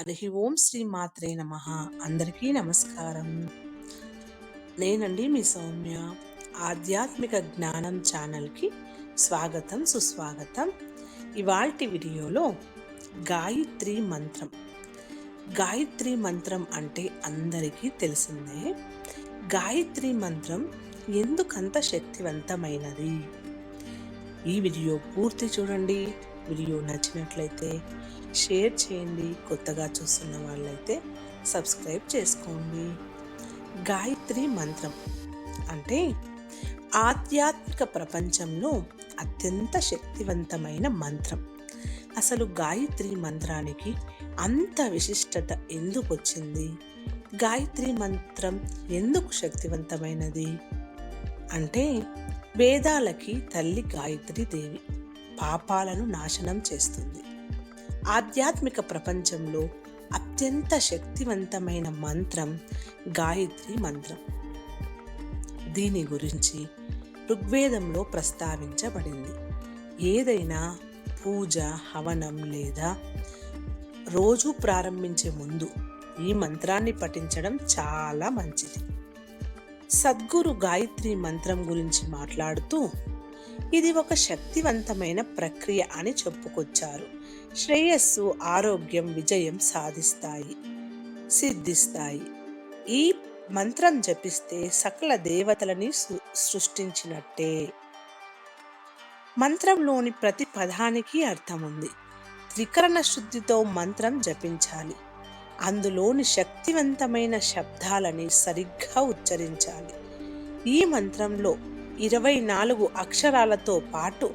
హరి ఓం శ్రీ మాత్రే నమ. అందరికీ నమస్కారం. నేనండి మీ సౌమ్య. ఆధ్యాత్మిక జ్ఞానం ఛానల్కి స్వాగతం సుస్వాగతం. ఇవాల్టి వీడియోలో గాయత్రి మంత్రం. గాయత్రి మంత్రం అంటే అందరికీ తెలిసిందే. గాయత్రి మంత్రం ఎందుకంత శక్తివంతమైనది? ఈ వీడియో పూర్తి చూడండి. వీడియో నచ్చినట్లయితే షేర్ చేయండి. కొత్తగా చూస్తున్న వాళ్ళైతే సబ్స్క్రైబ్ చేసుకోండి. గాయత్రి మంత్రం అంటే ఆధ్యాత్మిక ప్రపంచంలో అత్యంత శక్తివంతమైన మంత్రం. అసలు గాయత్రి మంత్రానికి అంత విశిష్టత ఎందుకు వచ్చింది? గాయత్రి మంత్రం ఎందుకు శక్తివంతమైనది? అంటే వేదాలకి తల్లి గాయత్రి దేవి పాపాలను నాశనం చేస్తుంది. ఆధ్యాత్మిక ప్రపంచంలో అత్యంత శక్తివంతమైన మంత్రం గాయత్రి మంత్రం. దీని గురించి ఋగ్వేదంలో ప్రస్తావించబడింది. ఏదైనా పూజ హవనం లేదా రోజు ప్రారంభించే ముందు ఈ మంత్రాన్ని పఠించడం చాలా మంచిది. సద్గురు గాయత్రి మంత్రం గురించి మాట్లాడుతూ ఇది ఒక శక్తివంతమైన ప్రక్రియ అని చెప్పుకొచ్చారు. శ్రేయస్సు ఆరోగ్యం విజయం సాధిస్తాయి సిద్ధిస్తాయి. ఈ మంత్రం జపిస్తే సకల దేవతలని సృష్టించినట్టే. మంత్రంలోని ప్రతి పదానికి అర్థం ఉంది త్రికరణ శుద్ధితో మంత్రం జపించాలి. అందులోని శక్తివంతమైన శబ్దాలని సరిగ్గా ఉచ్చరించాలి. ఈ మంత్రంలో ఇరవై నాలుగు అక్షరాలతో పాటు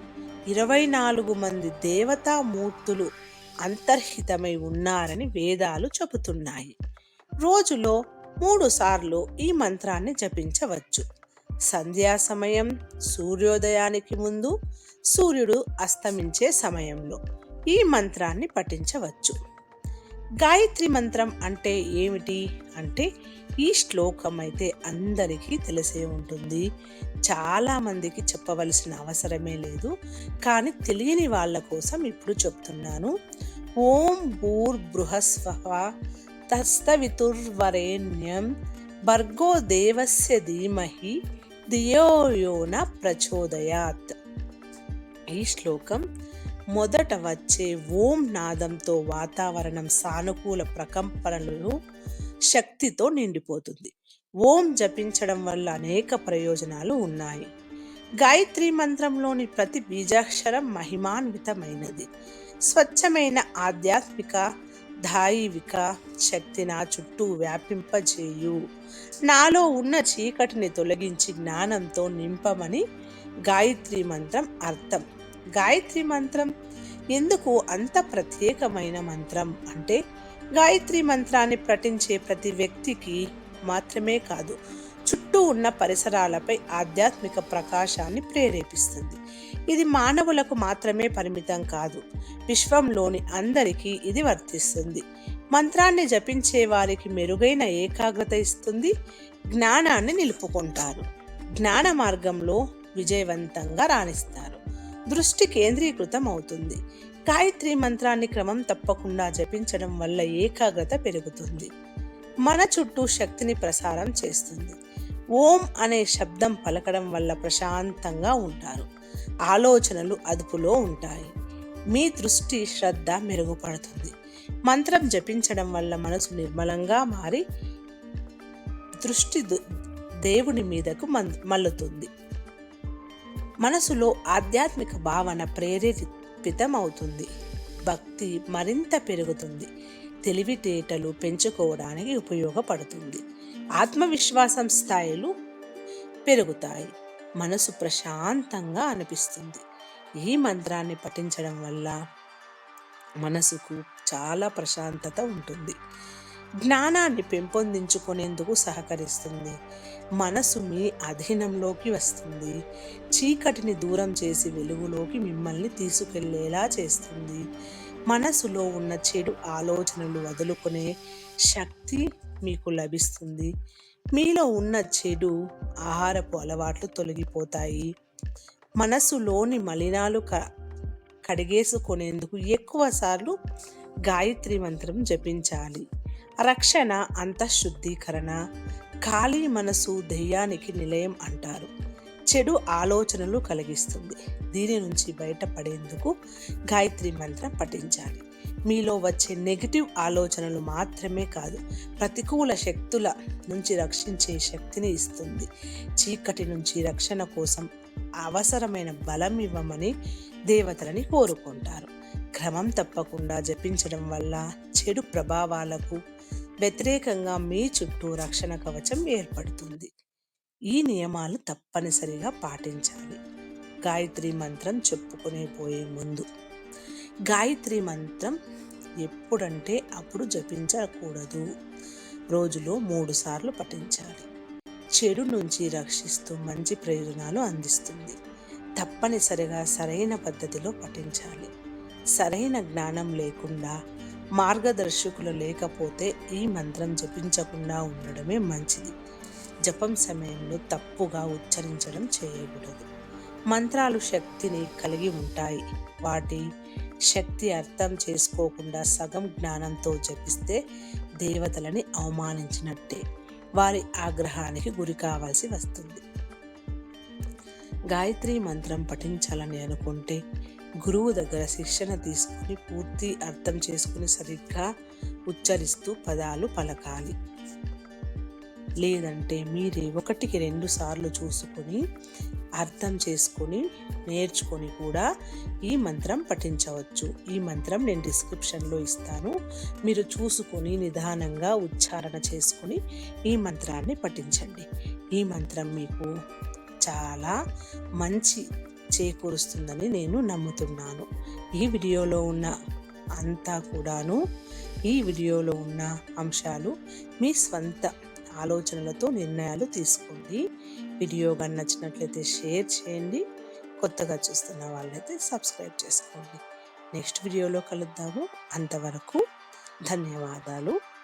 ఇరవై నాలుగు మంది దేవతామూర్తులు అంతర్హితమై ఉన్నారని వేదాలు చెబుతున్నాయి. రోజులో మూడు సార్లు ఈ మంత్రాన్ని జపించవచ్చు. సంధ్యా సమయం సూర్యోదయానికి ముందు సూర్యుడు అస్తమించే సమయంలో ఈ మంత్రాన్ని పఠించవచ్చు. గాయత్రి మంత్రం అంటే ఏమిటి? అంటే ఈ శ్లోకం అయితే అందరికీ తెలిసే ఉంటుంది. చాలామందికి చెప్పవలసిన అవసరమే లేదు. కానీ తెలియని వాళ్ళ కోసం ఇప్పుడు చెప్తున్నాను. ఓం భూర్ బృహస్వ తస్తవితుర్వరేణ్యం భర్గో దేవస్య ధీమహి దియోయోన ప్రచోదయాత్. ఈ శ్లోకం మొదట వచ్చే ఓం నాదంతో వాతావరణం సానుకూల ప్రకంపనలు శక్తితో నిండిపోతుంది. ఓం జపించడం వల్ల అనేక ప్రయోజనాలు ఉన్నాయి. గాయత్రి మంత్రంలోని ప్రతి బీజాక్షరం మహిమాన్వితమైనది. స్వచ్ఛమైన ఆధ్యాత్మిక దాయివిక శక్తి నా చుట్టూ వ్యాపింపజేయు. నాలో ఉన్న చీకటిని తొలగించి జ్ఞానంతో నింపమని గాయత్రి మంత్రం అర్థం. గాయత్రి మంత్రం. ఎందుకు అంత ప్రత్యేకమైన మంత్రం? అంటే గాయత్రి మంత్రాన్ని పఠించే ప్రతి వ్యక్తికి మాత్రమే కాదు చుట్టూ ఉన్న పరిసరాలపై ఆధ్యాత్మిక ప్రకాశాన్ని ప్రేరేపిస్తుంది. ఇది మానవులకు మాత్రమే పరిమితం కాదు విశ్వంలోని అందరికీ ఇది వర్తిస్తుంది. మంత్రాన్ని జపించే వారికి మెరుగైన ఏకాగ్రత ఇస్తుంది జ్ఞానాన్ని నిలుపుకుంటారు. జ్ఞాన మార్గంలో విజయవంతంగా రాణిస్తారు. దృష్టి కేంద్రీకృతం అవుతుంది గాయత్రి మంత్రాన్ని క్రమం తప్పకుండా జపించడం వల్ల ఏకాగ్రత పెరుగుతుంది. మన చుట్టూ శక్తిని ప్రసారం చేస్తుంది. ఓం అనే శబ్దం పలకడం వల్ల ప్రశాంతంగా ఉంటారు. ఆలోచనలు అదుపులో ఉంటాయి. మీ దృష్టి శ్రద్ధ మెరుగుపడుతుంది. మంత్రం జపించడం వల్ల మనసు నిర్మలంగా మారి దృష్టి దేవుని మీదకు మల్లుతుంది మనసులో ఆధ్యాత్మిక భావన ప్రేరేపితమవుతుంది. భక్తి మరింత పెరుగుతుంది. తెలివితేటలు పెంచుకోవడానికి ఉపయోగపడుతుంది. ఆత్మవిశ్వాసం స్థాయిలు పెరుగుతాయి. మనసు ప్రశాంతంగా అనిపిస్తుంది. ఈ మంత్రాన్ని పఠించడం వల్ల మనసుకు చాలా ప్రశాంతత ఉంటుంది. జ్ఞానాన్ని పెంపొందించుకునేందుకు సహకరిస్తుంది. మనసు మీ అధీనంలోకి వస్తుంది. చీకటిని దూరం చేసి వెలుగులోకి మిమ్మల్ని తీసుకెళ్ళేలా చేస్తుంది. మనసులో ఉన్న చెడు ఆలోచనలు వదులుకునే శక్తి మీకు లభిస్తుంది. మీలో ఉన్న చెడు ఆహారపు అలవాట్లు తొలగిపోతాయి. మనసులోని మలినాలు క కడిగేసుకునేందుకు ఎక్కువసార్లు గాయత్రి మంత్రం జపించాలి. రక్షణ అంతఃశుద్ధీకరణ ఖాళీ మనసు దెయ్యానికి నిలయం అంటారు. చెడు ఆలోచనలు కలిగిస్తుంది. దీని నుంచి బయటపడేందుకు గాయత్రి మంత్రం పఠించాలి. మీలో వచ్చే నెగిటివ్ ఆలోచనలు మాత్రమే కాదు ప్రతికూల శక్తుల నుంచి రక్షించే శక్తిని ఇస్తుంది. చీకటి నుంచి రక్షణ కోసం అవసరమైన బలం ఇవ్వమని దేవతలని కోరుకుంటారు. క్రమం తప్పకుండా జపించడం వల్ల చెడు ప్రభావాలకు వ్యతిరేకంగా మీ చుట్టూ రక్షణ కవచం ఏర్పడుతుంది. ఈ నియమాలు తప్పనిసరిగా పాటించాలి. గాయత్రి మంత్రం చెప్పుకునే పోయే ముందు. గాయత్రి మంత్రం ఎప్పుడంటే అప్పుడు జపించకూడదు. రోజులో మూడుసార్లు పఠించాలి. చెడు నుంచి రక్షిస్తూ మంచి ప్రయోజనాలు అందిస్తుంది. తప్పనిసరిగా సరైన పద్ధతిలో పఠించాలి. సరైన జ్ఞానం లేకుండా మార్గదర్శకులు లేకపోతే ఈ మంత్రం జపించకుండా ఉండడమే మంచిది. జపం సమయంలో తప్పుగా ఉచ్చరించడం చేయకూడదు. మంత్రాలు శక్తిని కలిగి ఉంటాయి. వాటి శక్తి అర్థం చేసుకోకుండా సగం జ్ఞానంతో జపిస్తే దేవతలని అవమానించినట్టే. వారి ఆగ్రహానికి గురి కావాల్సి వస్తుంది. గాయత్రి మంత్రం పఠించాలని అనుకుంటే గురువు దగ్గర శిక్షణ తీసుకుని పూర్తి అర్థం చేసుకుని సరిగ్గా ఉచ్చరిస్తూ పదాలు పలకాలి. లేదంటే మీరే ఒకటికి రెండు సార్లు చూసుకొని అర్థం చేసుకొని నేర్చుకొని కూడా ఈ మంత్రం పఠించవచ్చు. ఈ మంత్రం నేను డిస్క్రిప్షన్లో ఇస్తాను. మీరు చూసుకొని నిదానంగా ఉచ్చారణ చేసుకొని ఈ మంత్రాన్ని పఠించండి. ఈ మంత్రం మీకు చాలా మంచి చేకూరుస్తుందని నేను నమ్ముతున్నాను. ఈ వీడియోలో ఉన్న అంతా కూడాను ఈ వీడియోలో ఉన్న అంశాలు మీ స్వంత ఆలోచనలతో నిర్ణయాలు తీసుకోండి. వీడియో కానీ నచ్చినట్లయితే షేర్ చేయండి. కొత్తగా చూస్తున్న వాళ్ళైతే సబ్స్క్రైబ్ చేసుకోండి. నెక్స్ట్ వీడియోలో కలుద్దాము. అంతవరకు ధన్యవాదాలు.